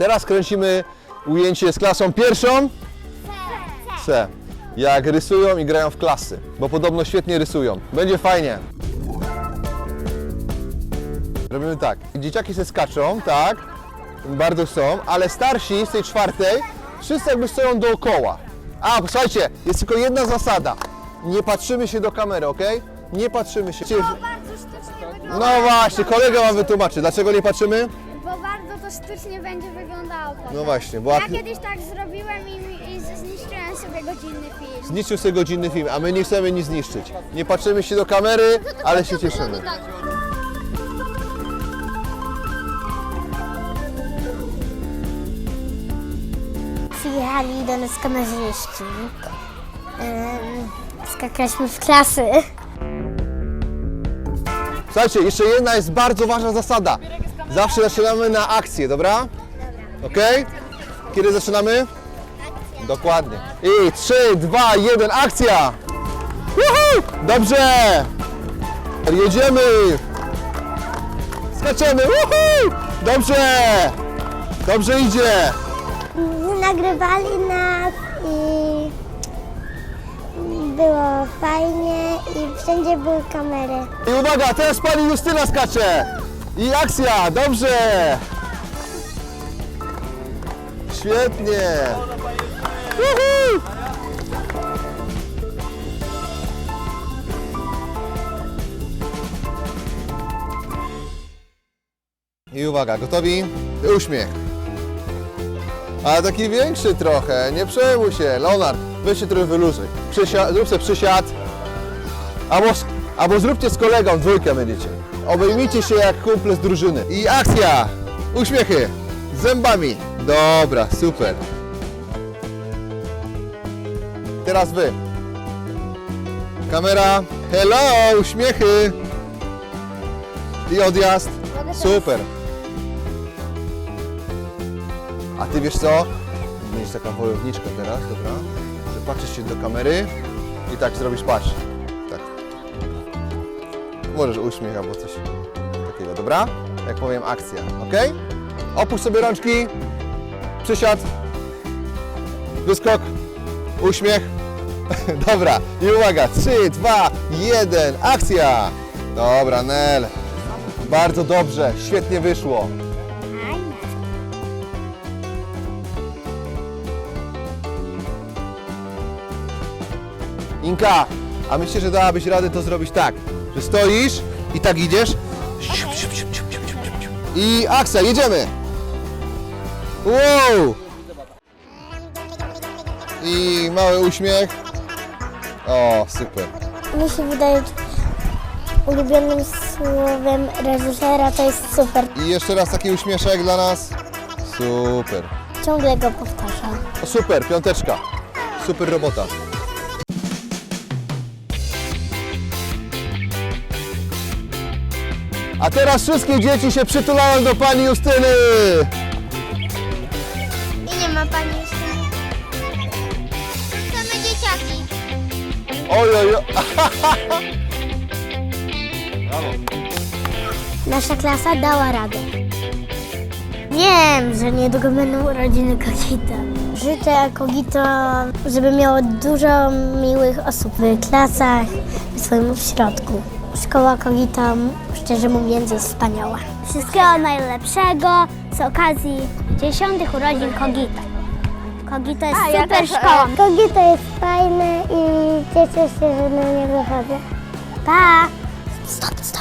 Teraz kręcimy ujęcie z klasą pierwszą. C. Jak rysują i grają w klasy, bo podobno świetnie rysują. Będzie fajnie. Robimy tak. Dzieciaki se skaczą, tak? Bardzo chcą, ale starsi z tej czwartej wszyscy jakby stoją dookoła. A, posłuchajcie, jest tylko jedna zasada. Nie patrzymy się do kamery, ok? Nie patrzymy się. Wygląda. No właśnie, kolega wam wytłumaczy. Dlaczego nie patrzymy? To sztucznie będzie wyglądało potem. No właśnie, bo Ja kiedyś tak zrobiłem i, i zniszczyłem sobie godzinny film. zniszczył sobie godzinny film, a my nie chcemy nic zniszczyć. Nie patrzymy się do kamery, ale się cieszymy. Przyjechali do nas kamerzyści. Um, skakaliśmy w klasy. Słuchajcie, jeszcze jedna jest bardzo ważna zasada. Zawsze zaczynamy na akcję, dobra? Ok? Kiedy zaczynamy? Dokładnie. I 3, 2, 1, akcja! Woohoo! Dobrze! Jedziemy! Skaczemy! Woohoo! Dobrze! Dobrze idzie! Nagrywali nas i było fajnie i wszędzie były kamery. I uwaga, teraz pani Justyna skacze! I akcja! Dobrze! Świetnie! I uwaga, gotowi? Uśmiech. Ale taki większy trochę, nie przejmuj się. Leonard, weź się trochę wyluzuj. Przysia- zrób sobie przysiad. Albo zróbcie z kolegą, dwójkę będziecie. Obejmijcie się jak kumple z drużyny. I akcja! Uśmiechy! Zębami. Dobra, super. Teraz wy. Kamera. Hello! Uśmiechy! I odjazd. Super. A ty wiesz co? Będziesz taką wojowniczkę teraz, dobra? Że patrzysz się do kamery i tak zrobisz, patrz. Możesz uśmiech albo coś takiego, dobra? Jak powiem akcja, ok? Opuść sobie rączki, przysiad, wyskok, uśmiech. Dobra, i uwaga, 3, 2, 1, akcja! Dobra, Nel. Bardzo dobrze, świetnie wyszło. Inka, a myślę, że dałabyś radę to zrobić tak, że stoisz i tak idziesz. I akcja, jedziemy! Wow! I mały uśmiech. O, super. Mi się wydaje, że ulubionym słowem reżysera to jest super. I jeszcze raz taki uśmieszek dla nas. Super. Ciągle go powtarzam. O, super, piąteczka. Super robota. A teraz wszystkie dzieci się przytulają do pani Justyny. I nie ma pani jeszcze. Same dzieciaki. Oj, oj, oj. Nasza klasa dała radę. Wiem, że niedługo będą urodziny Kogito. Życzę Kogito, żeby miało dużo miłych osób w klasach, w swoim środku. Szkoła Kogito, szczerze mówiąc, jest wspaniała. Wszystkiego najlepszego z okazji dziesiątych urodzin Kogito. Kogito jest super szkołą. Kogito jest fajne i cieszę się, że na niego chodzę. Pa! Stop, stop.